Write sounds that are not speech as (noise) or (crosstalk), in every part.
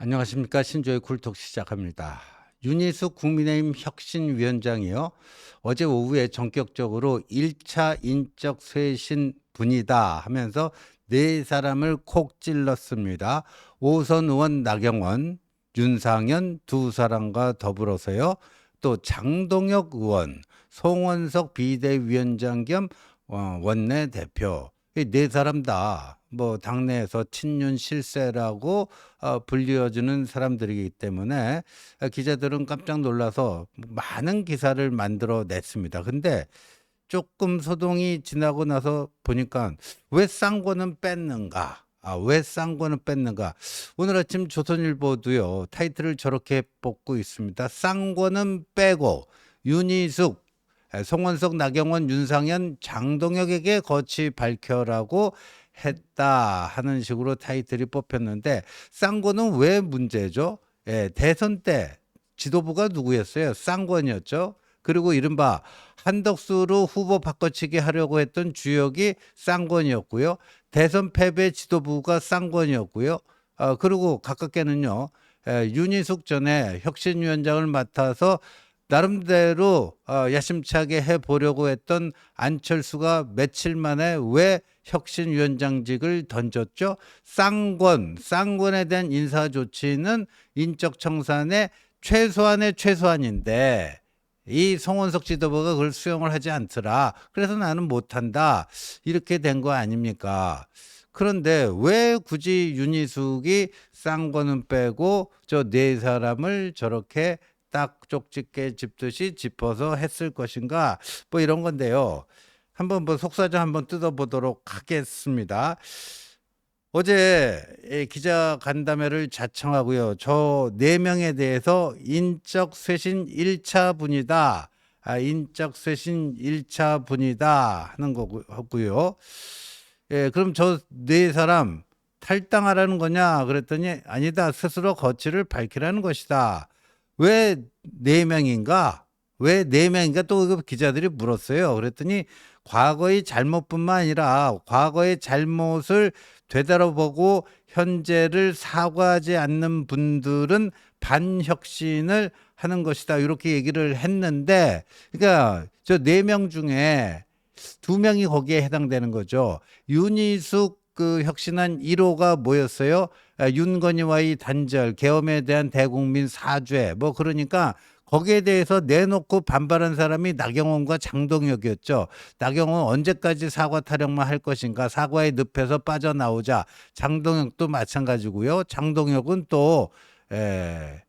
안녕하십니까 신조의 굴톡 시작합니다. 윤희숙 국민의힘 혁신위원장이요. 어제 오후에 전격적으로 1차 인적 쇄신 분이다 하면서 네 사람을 콕 찔렀습니다. 오선 의원 나경원, 윤상현 두 사람과 더불어서요. 또 장동혁 의원, 송원석 비대위원장 겸 어, 원내 대표 이네 사람 다 뭐 당내에서 친윤 실세라고 어, 불리워주는 사람들이기 때문에 어, 기자들은 깜짝 놀라서 많은 기사를 만들어 냈습니다. 근데 조금 소동이 지나고 나서 보니까 왜 쌍권은 뺐는가? 아, 왜 쌍권은 뺐는가? 오늘 아침 조선일보도요, 타이틀을 저렇게 뽑고 있습니다. 쌍권은 빼고 윤희숙, 에, 송원석, 나경원, 윤상현, 장동혁에게 거치 밝혀라고 했다 하는 식으로 타이틀이 뽑혔는데 쌍권은 왜 문제죠? 예, 대선 때 지도부가 누구였어요? 쌍권이었죠. 그리고 이른바 한덕수로 후보 바꿔치기 하려고 했던 주역이 쌍권이었고요. 대선 패배 지도부가 쌍권이었고요. 어, 그리고 가깝게는요. 에, 윤희숙 전에 혁신위원장을 맡아서 나름대로 어, 야심차게 해보려고 했던 안철수가 며칠 만에 왜 혁신위원장직을 던졌죠? 쌍권, 쌍권에 대한 인사 조치는 인적 청산의 최소한의 최소한인데 이 송원석 지도부가 그걸 수용을 하지 않더라. 그래서 나는 못한다. 이렇게 된 거 아닙니까? 그런데 왜 굳이 윤희숙이 쌍권은 빼고 저 네 사람을 저렇게 딱 쪽집게 짚듯이 짚어서 했을 것인가? 뭐 이런 건데요. 한번 뭐 속사정 한번 뜯어보도록 하겠습니다. 어제 이 기자 간담회를 자청하고요. 저 네 명에 대해서 인적 쇄신 1차 분이다. 아, 인적 쇄신 1차 분이다 하는 거고요. 예, 그럼 저 네 사람 탈당하라는 거냐? 그랬더니 아니다. 스스로 거취를 밝히라는 것이다. 왜 네 명인가? 왜 네 명인가? 또 그 기자들이 물었어요. 그랬더니 과거의 잘못뿐만 아니라 과거의 잘못을 되돌아보고 현재를 사과하지 않는 분들은 반혁신을 하는 것이다. 이렇게 얘기를 했는데, 그러니까 저 네 명 중에 두 명이 거기에 해당되는 거죠. 윤희숙 그 혁신한 1호가 뭐였어요? 아, 윤건희와의 단절, 계엄에 대한 대국민 사죄, 뭐 그러니까 거기에 대해서 내놓고 반발한 사람이 나경원과 장동혁이었죠. 나경원 언제까지 사과 타령만 할 것인가? 사과의 늪에서 빠져나오자. 장동혁도 마찬가지고요. 장동혁은 또 에,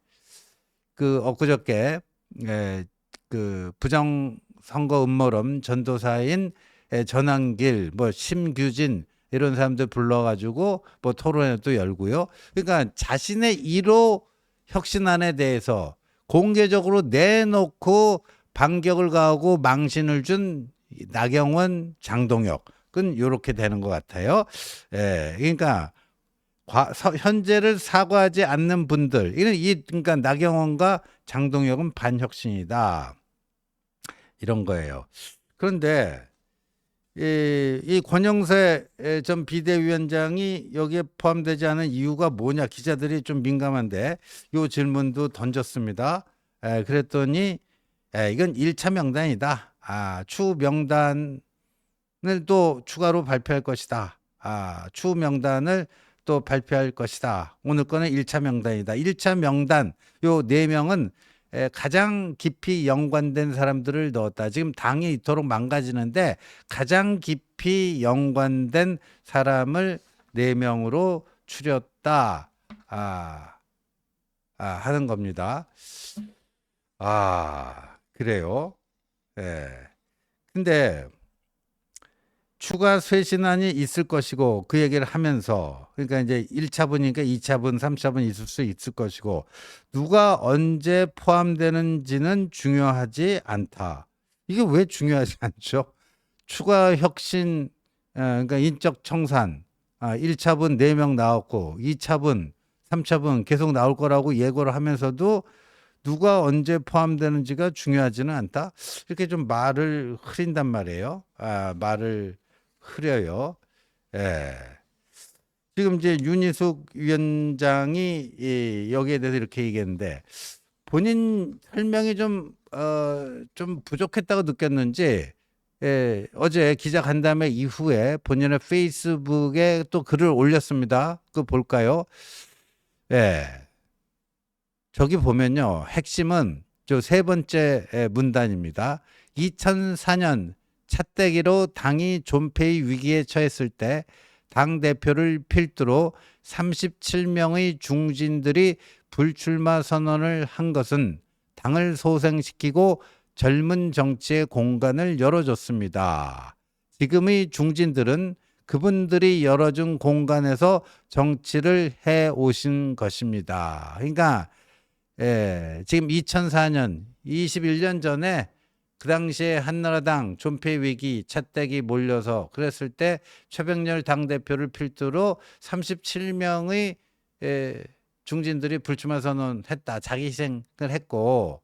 그 엊그저께 에, 그 부정 선거 음모론 전도사인 에, 전환길, 뭐 심규진 이런 사람들 불러가지고 뭐 토론회도 열고요. 그러니까 자신의 1호 혁신안에 대해서 공개적으로 내놓고 반격을 가하고 망신을 준 나경원, 장동혁은 이렇게 되는 것 같아요. 예, 그러니까 과, 서, 현재를 사과하지 않는 분들, 이는 이 그러니까 나경원과 장동혁은 반혁신이다 이런 거예요. 그런데 이, 이 권영세 전 비대위원장이 여기에 포함되지 않은 이유가 뭐냐 기자들이 좀 민감한데 요 질문도 던졌습니다. 에, 그랬더니 에, 이건 1차 명단이다. 아, 추후 명단을 또 추가로 발표할 것이다. 아, 추후 명단을 또 발표할 것이다. 오늘 거는 1차 명단이다. 1차 명단 요 네 명은 에, 가장 깊이 연관된 사람들을 넣었다. 지금 당이 이토록 망가지는데 가장 깊이 연관된 사람을 네 명으로 추렸다. 아, 아 하는 겁니다. 아 그래요. 예. 근데 추가 쇄신안이 있을 것이고 그 얘기를 하면서 그러니까 이제 1차분이니까 2차분, 3차분 있을 수 있을 것이고 누가 언제 포함되는지는 중요하지 않다. 이게 왜 중요하지 (laughs) 않죠? 추가 혁신 어, 그러니까 인적 청산 아, 1차분 4명 나왔고 2차분, 3차분 계속 나올 거라고 예고를 하면서도 누가 언제 포함되는지가 중요하지는 않다. 이렇게 좀 말을 흐린단 말이에요. 아, 말을 흐려요. 예. 지금 이제 윤희숙 위원장이 이 여기에 대해서 이렇게 얘기했는데 본인 설명이 좀, 어, 좀 부족했다고 느꼈는지 예, 어제 기자 간담회 이후에 본인의 페이스북에 또 글을 올렸습니다. 그거 볼까요? 예. 저기 보면요. 핵심은 저 세 번째 예, 문단입니다. 2004년 차떼기로 당이 존폐의 위기에 처했을 때 당 대표를 필두로 37명의 중진들이 불출마 선언을 한 것은 당을 소생시키고 젊은 정치의 공간을 열어줬습니다. 지금의 중진들은 그분들이 열어준 공간에서 정치를 해 오신 것입니다. 그러니까 예, 지금 2004년 21년 전에 그 당시에 한나라당 존폐 위기 차떼기 몰려서 그랬을 때 최백렬 당 대표를 필두로 37명의 예, 중진들이 불출마 선언했다. 자기 희생을 했고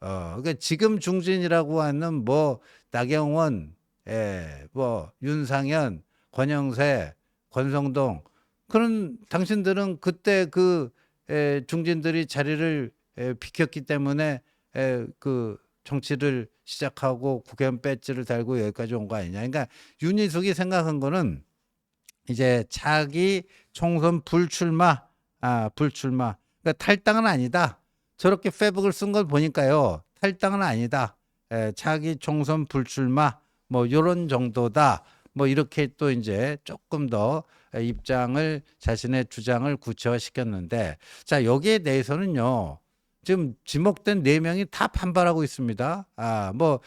어, 그러니까 지금 중진이라고 하는 뭐 나경원, 예, 뭐 윤상현, 권영세, 권성동 그런 당신들은 그때 그 에, 중진들이 자리를 에, 비켰기 때문에 에, 그 정치를 시작하고 국회의원 배지를 달고 여기까지 온 거 아니냐. 그러니까 윤희숙이 생각한 거는 이제 차기 총선 불출마, 아 불출마. 그러니까 탈당은 아니다. 저렇게 페북을 쓴 걸 보니까요. 탈당은 아니다. 에, 차기 총선 불출마 뭐 요런 정도다. 뭐 이렇게 또 이제 조금 더 입장을 자신의 주장을 구체화시켰는데 자 여기에 대해서는요 지금 지목된 네 명이 다 반발하고 있습니다. 아 뭐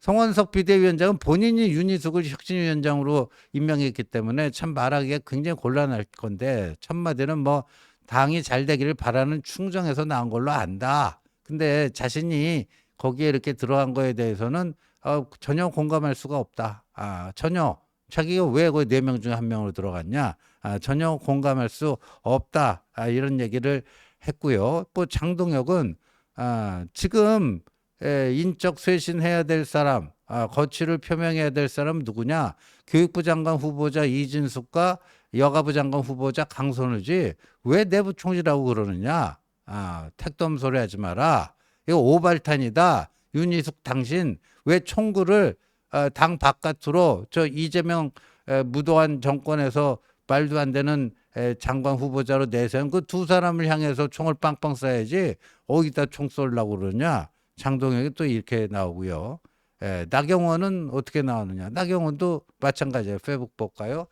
성원석 비대위원장은 본인이 윤희숙을 혁신위원장으로 임명했기 때문에 참 말하기가 굉장히 곤란할 건데 첫마디는 뭐 당이 잘 되기를 바라는 충정에서 나온 걸로 안다. 근데 자신이 거기에 이렇게 들어간 거에 대해서는 어, 전혀 공감할 수가 없다. 아, 전혀 자기가 왜 거기 네명 중에 한 명으로 들어갔냐? 아, 전혀 공감할 수 없다. 아, 이런 얘기를 했고요. 또 장동혁은 아, 지금 에, 인적 쇄신해야 될 사람, 아, 거취를 표명해야 될 사람 누구냐? 교육부 장관 후보자 이진숙과 여가부 장관 후보자 강선우지 왜 내부 총리라고 그러느냐? 아, 택돔 소리 하지 마라. 이거 오발탄이다. 윤희숙 당신 왜 총구를 어, 당 바깥으로 저 이재명 에, 무도한 정권에서 말도 안 되는 에, 장관 후보자로 내세운 그 두 사람을 향해서 총을 빵빵 쏴야지 어디다 총 쏠라고 그러냐 장동혁이 또 이렇게 나오고요. 에, 나경원은 어떻게 나오느냐 나경원도 마찬가지예요. 페북 볼까요?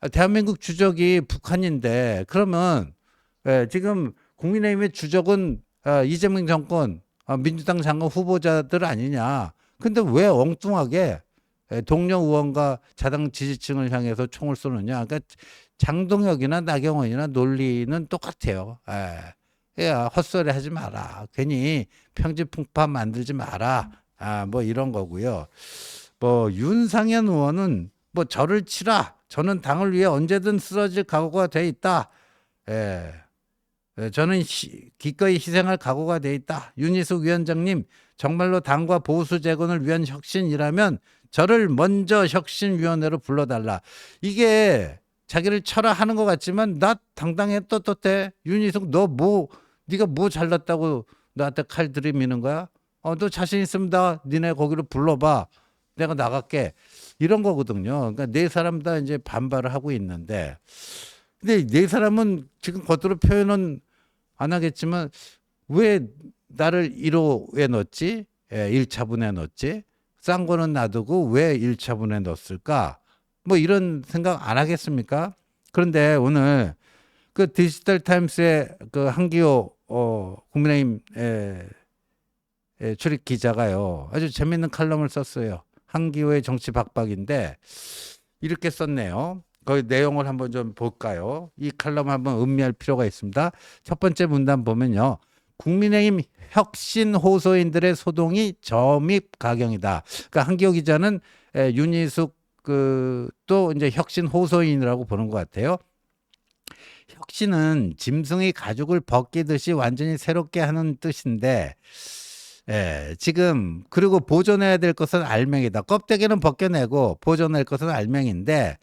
아, 대한민국 주적이 북한인데 그러면 에, 지금 국민의힘의 주적은 아, 이재명 정권 아, 민주당 장관 후보자들 아니냐. 근데 왜 엉뚱하게 에, 동료 의원과 자당 지지층을 향해서 총을 쏘느냐. 그러니까 장동혁이나 나경원이나 논리는 똑같아요. 에. 야, 헛소리 하지 마라. 괜히 평지풍파 만들지 마라. 아, 뭐 이런 거고요. 뭐 윤상현 의원은 뭐 저를 치라. 저는 당을 위해 언제든 쓰러질 각오가 돼 있다. 예. 예, 저는 시- 기꺼이 희생할 각오가 돼 있다. 윤희숙 위원장님, 정말로 당과 보수 재건을 위한 혁신이라면 저를 먼저 혁신위원회로 불러달라. 이게 자기를 쳐라 하는 것 같지만 나 당당해 떳떳해. 윤희숙 너 뭐 네가 뭐 잘났다고 나한테 칼 들이미는 거야? 어, 너 자신 있으면 나 니네 거기로 불러봐. 내가 나갈게. 이런 거거든요. 그러니까 네 사람 다 이제 반발을 하고 있는데 근데 네 사람은 지금 겉으로 표현은 안 하겠지만 왜 나를 1호에 넣었지? 예, 1차분에 넣었지? 싼 거는 놔두고 왜 1차분에 넣었을까? 뭐 이런 생각 안 하겠습니까? 그런데 오늘 그 디지털 타임스의 그 한기호 어, 국민의힘 에, 에, 출입 기자가요. 아주 재밌는 칼럼을 썼어요. 한기호의 정치 박박인데 이렇게 썼네요. 그 내용을 한번 좀 볼까요? 이 칼럼 한번 음미할 필요가 있습니다. 첫 번째 문단 보면요. 국민의힘 혁신 호소인들의 소동이 점입 가경이다. 그러니까 한기호 기자는 에, 윤희숙 그또 이제 혁신 호소인이라고 보는 것 같아요. 혁신은 짐승이 가죽을 벗기듯이 완전히 새롭게 하는 뜻인데 예, 지금 그리고 보존해야 될 것은 알맹이다. 껍데기는 벗겨내고 보존할 것은 알맹인데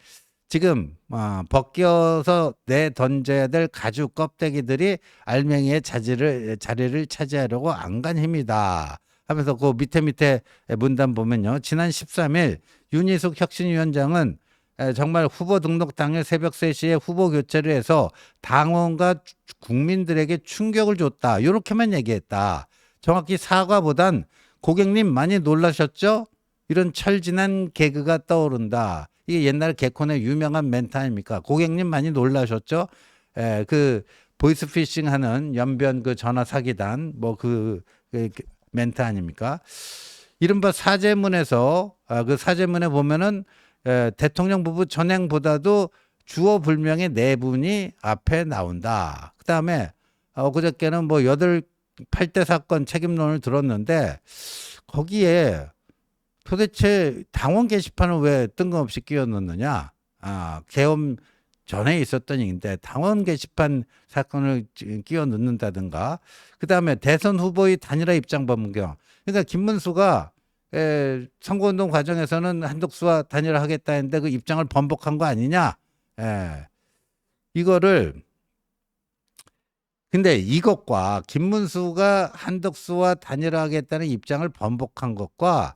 지금 어, 벗겨서 내 던져야 될 가죽 껍데기들이 알맹이의 자리를 자리를 차지하려고 안간 힘이다. 하면서 그 밑에 밑에 문단 보면요. 지난 13일 윤희숙 혁신위원장은 에, 정말 후보 등록 당일 새벽 3시에 후보 교체를 해서 당원과 주- 국민들에게 충격을 줬다. 이렇게만 얘기했다. 정확히 사과보단 고객님 많이 놀라셨죠? 이런 철진한 개그가 떠오른다. 이게 옛날 개콘의 유명한 멘트 아닙니까? 고객님 많이 놀라셨죠? 에, 그 보이스피싱 하는 연변 그 전화 사기단 뭐그 멘트 아닙니까? 이른바 사제문에서 아, 그 사제문에 보면은 에, 대통령 부부 전행보다도 주어 불명의 네 분이 앞에 나온다. 그 다음에 엊그저께는 뭐 여덟 8대 사건 책임론을 들었는데 거기에 도대체 당원 게시판을 왜 뜬금없이 끼워 넣느냐? 아, 계엄 전에 있었던 얘기인데 당원 게시판 사건을 지- 끼워 넣는다든가. 그다음에 대선 후보의 단일화 입장 변경. 그러니까 김문수가 에, 선거운동 과정에서는 한덕수와 단일화 하겠다 했는데 그 입장을 번복한 거 아니냐? 에, 이거를 근데 이것과 김문수가 한덕수와 단일화하겠다는 입장을 번복한 것과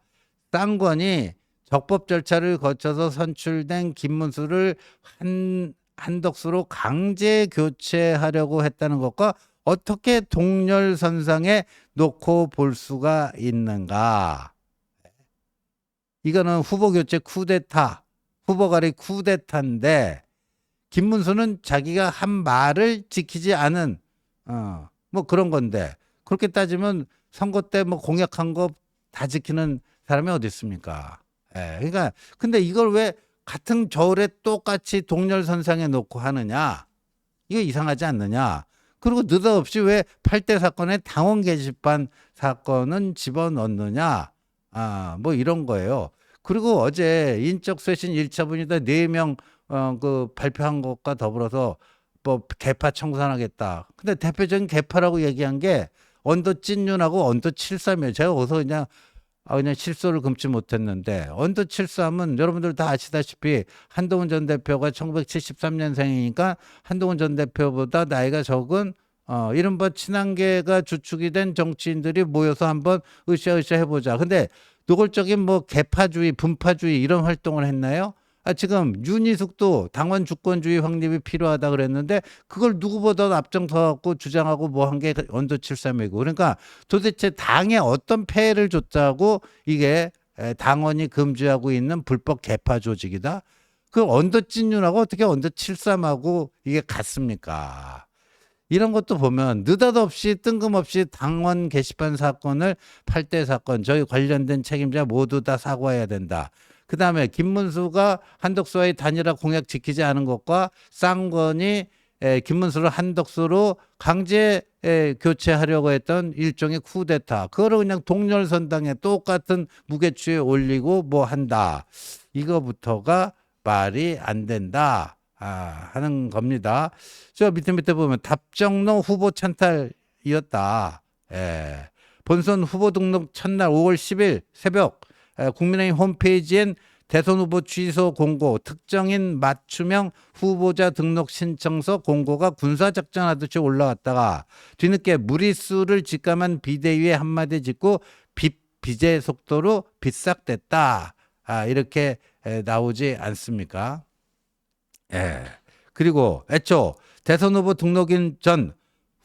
쌍권이 적법 절차를 거쳐서 선출된 김문수를 한 한덕수로 강제 교체하려고 했다는 것과 어떻게 동렬선상에 놓고 볼 수가 있는가? 이거는 후보 교체 쿠데타, 후보 가리 쿠데타인데 김문수는 자기가 한 말을 지키지 않은 어, 뭐 그런 건데 그렇게 따지면 선거 때 뭐 공약한 거 다 지키는 사람이 어디 있습니까? 예, 그러니까 근데 이걸 왜 같은 겨울에 똑같이 동렬선상에 놓고 하느냐? 이거 이상하지 않느냐? 그리고 느닷없이 왜 8대 사건에 당원 게시판 사건은 집어넣느냐? 아, 뭐 이런 거예요. 그리고 어제 인적 쇄신 1차 분이다 4명 어, 그 발표한 것과 더불어서 뭐 개파 청산하겠다. 근데 대표적인 개파라고 얘기한 게 언더 찐윤하고 언더 73이에요. 제가 어서 그냥 아 그냥 실소를 금치 못했는데 언더 73은 여러분들 다 아시다시피 한동훈 전 대표가 1973년생이니까 한동훈 전 대표보다 나이가 적은 어 이른바 친한계가 주축이 된 정치인들이 모여서 한번 으쌰으쌰 해보자. 근데 노골적인 뭐 개파주의, 분파주의 이런 활동을 했나요? 아, 지금 윤희숙도 당원 주권주의 확립이 필요하다 그랬는데 그걸 누구보다 앞장서 갖고 주장하고 뭐 한게 언더 73이고 그러니까 도대체 당에 어떤 폐해를 줬다고 이게 에, 당원이 금지하고 있는 불법 개파 조직이다. 그 언더 찐윤하고 어떻게 언더 73하고 이게 같습니까? 이런 것도 보면 느닷없이 뜬금없이 당원 게시판 사건을 8대 사건 저희 관련된 책임자 모두 다 사과해야 된다. 그 다음에 김문수가 한덕수와의 단일화 공약 지키지 않은 것과 쌍권이 에, 김문수를 한덕수로 강제 에, 교체하려고 했던 일종의 쿠데타. 그거를 그냥 동렬선당에 똑같은 무게추에 올리고 뭐 한다. 이거부터가 말이 안 된다. 아, 하는 겁니다. 저 밑에 밑에 보면 답정로 후보 찬탈이었다. 예. 본선 후보 등록 첫날 5월 10일 새벽 에, 국민의힘 홈페이지엔 대선 후보 취소 공고, 특정인 맞춤형 후보자 등록 신청서 공고가 군사작전 하듯이 올라왔다가 뒤늦게 무리수를 직감한 비대위에 한마디 짓고 비, 비제 속도로 빗싹됐다. 아, 이렇게 에, 나오지 않습니까? 예. 그리고 애초 대선 후보 등록인 전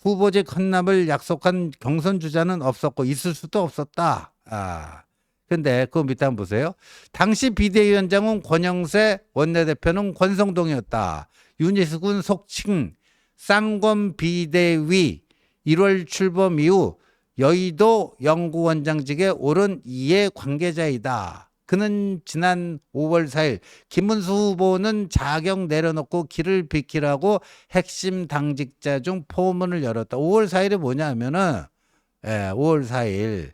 후보직 헌납을 약속한 경선 주자는 없었고 있을 수도 없었다. 아. 근데 그 밑에 한번 보세요. 당시 비대위원장은 권영세, 원내대표는 권성동이었다. 윤희숙은 속칭 쌍권 비대위 1월 출범 이후 여의도 연구원장직에 오른 이해 관계자이다. 그는 지난 5월 4일 김문수 후보는 자격 내려놓고 길을 비키라고 핵심 당직자 중 포문을 열었다. 5월 4일이 뭐냐 하면은 예, 5월 4일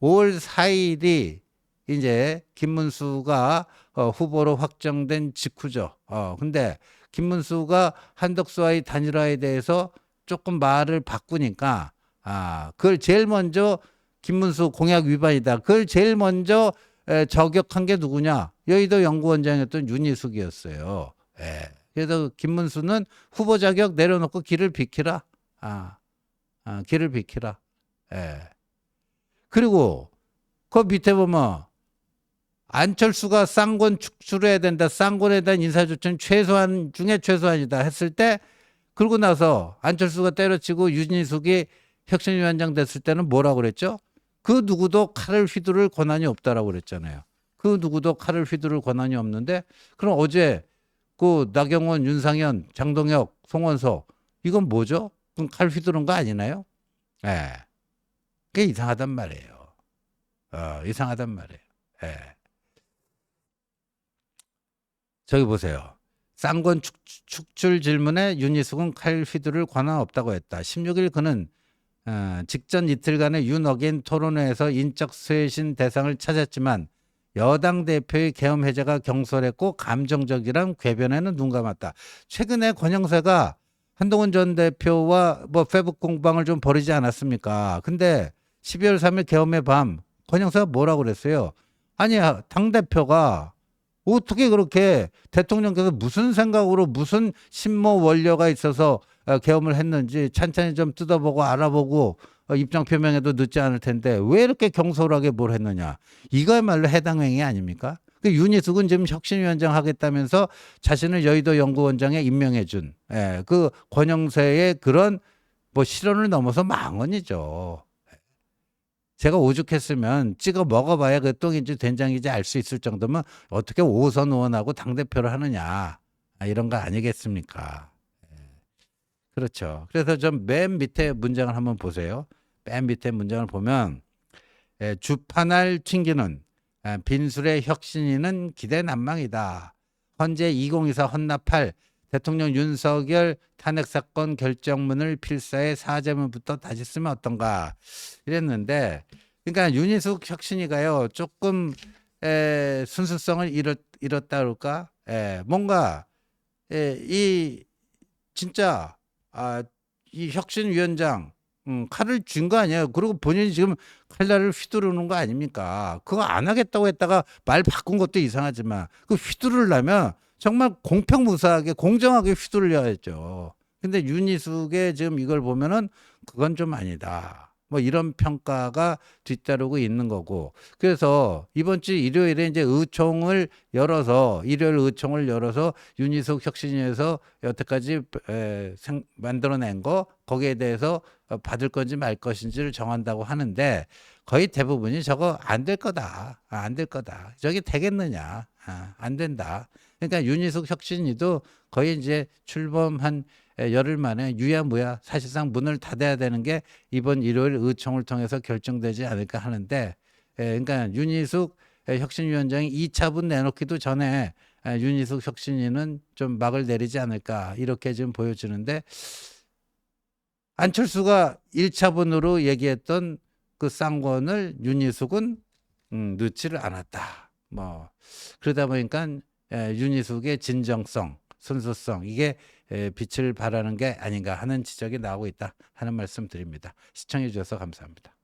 5월 4일이 이제 김문수가 어, 후보로 확정된 직후죠. 어, 근데 김문수가 한덕수와의 단일화에 대해서 조금 말을 바꾸니까 아 그걸 제일 먼저 김문수 공약 위반이다. 그걸 제일 먼저 에, 저격한 게 누구냐? 여의도 연구원장이었던 윤희숙이었어요. 예. 그래서 김문수는 후보 자격 내려놓고 길을 비키라. 아, 아 길을 비키라. 예. 그리고 그 밑에 보면 안철수가 쌍권 축출해야 된다. 쌍권에 대한 인사조치는 최소한 중에 최소한이다 했을 때 그러고 나서 안철수가 때려치고 유진숙이 혁신위원장 됐을 때는 뭐라고 그랬죠? 그 누구도 칼을 휘두를 권한이 없다라고 그랬잖아요. 그 누구도 칼을 휘두를 권한이 없는데 그럼 어제 그 나경원, 윤상현, 장동혁, 송원석 이건 뭐죠? 그럼 칼 휘두른 거 아니나요? 예. 네. 그게 이상하단 말이에요. 어, 이상하단 말이에요. 예. 저기 보세요. 쌍권 축, 축출 질문에 윤희숙은 칼 휘두를 권한 없다고 했다. 16일 그는 어, 직전 이틀간의 윤어겐 토론회에서 인적 쇄신 대상을 찾았지만 여당 대표의 계엄 해제가 경솔했고 감정적이란 궤변에는 눈 감았다. 최근에 권영세가 한동훈 전 대표와 뭐 페북 공방을 좀 벌이지 않았습니까? 근데 12월 3일 계엄의 밤 권영세가 뭐라고 그랬어요? 아니 당 대표가 어떻게 그렇게 대통령께서 무슨 생각으로 무슨 신모 원료가 있어서 어, 계엄을 했는지 찬찬히 좀 뜯어보고 알아보고 어, 입장 표명에도 늦지 않을 텐데 왜 이렇게 경솔하게 뭘 했느냐 이거야말로 해당 행위 아닙니까? 그 윤희숙은 지금 혁신위원장 하겠다면서 자신을 여의도 연구원장에 임명해준 예, 그 권영세의 그런 뭐 실언을 넘어서 망언이죠. 제가 오죽했으면 찍어 먹어봐야 그 똥인지 된장인지 알 수 있을 정도면 어떻게 오선 의원하고 당대표를 하느냐 아, 이런 거 아니겠습니까? 예. 그렇죠. 그래서 좀 맨 밑에 문장을 한번 보세요. 맨 밑에 문장을 보면 예, 주판알 튕기는 예, 빈술의 혁신이는 기대 난망이다. 헌재 2024 헌납할 대통령 윤석열 탄핵 사건 결정문을 필사해 사죄문부터 다시 쓰면 어떤가 이랬는데 그러니까 윤희숙 혁신이가요 조금 에, 순수성을 잃었, 잃었다 그럴까 에, 뭔가 에, 이 진짜 아, 이 혁신위원장 음, 칼을 쥔 거 아니에요. 그리고 본인이 지금 칼날을 휘두르는 거 아닙니까? 그거 안 하겠다고 했다가 말 바꾼 것도 이상하지만 그 휘두르려면 정말 공평무사하게 공정하게 휘둘려야죠. 근데 윤희숙의 지금 이걸 보면은 그건 좀 아니다. 뭐 이런 평가가 뒤따르고 있는 거고. 그래서 이번 주 일요일에 이제 의총을 열어서 일요일 의총을 열어서 윤희숙 혁신위에서 여태까지 에, 생, 만들어낸 거 거기에 대해서 받을 건지 말 것인지를 정한다고 하는데 거의 대부분이 저거 안 될 거다. 아, 안될 거다. 저게 되겠느냐. 아, 안 된다. 그러니까 윤희숙 혁신이도 거의 이제 출범 한 열흘 만에 유야무야 사실상 문을 닫아야 되는 게 이번 일요일 의총을 통해서 결정되지 않을까 하는데 그러니까 윤희숙 혁신위원장이 2차분 내놓기도 전에 윤희숙 혁신위는 좀 막을 내리지 않을까 이렇게 지금 보여지는데 안철수가 1차분으로 얘기했던 그 쌍권을 윤희숙은 음, 넣지를 않았다. 뭐 그러다 보니까 에, 윤희숙의 진정성, 순수성 이게 에, 빛을 발하는 게 아닌가 하는 지적이 나오고 있다 하는 말씀 드립니다. 시청해 주셔서 감사합니다.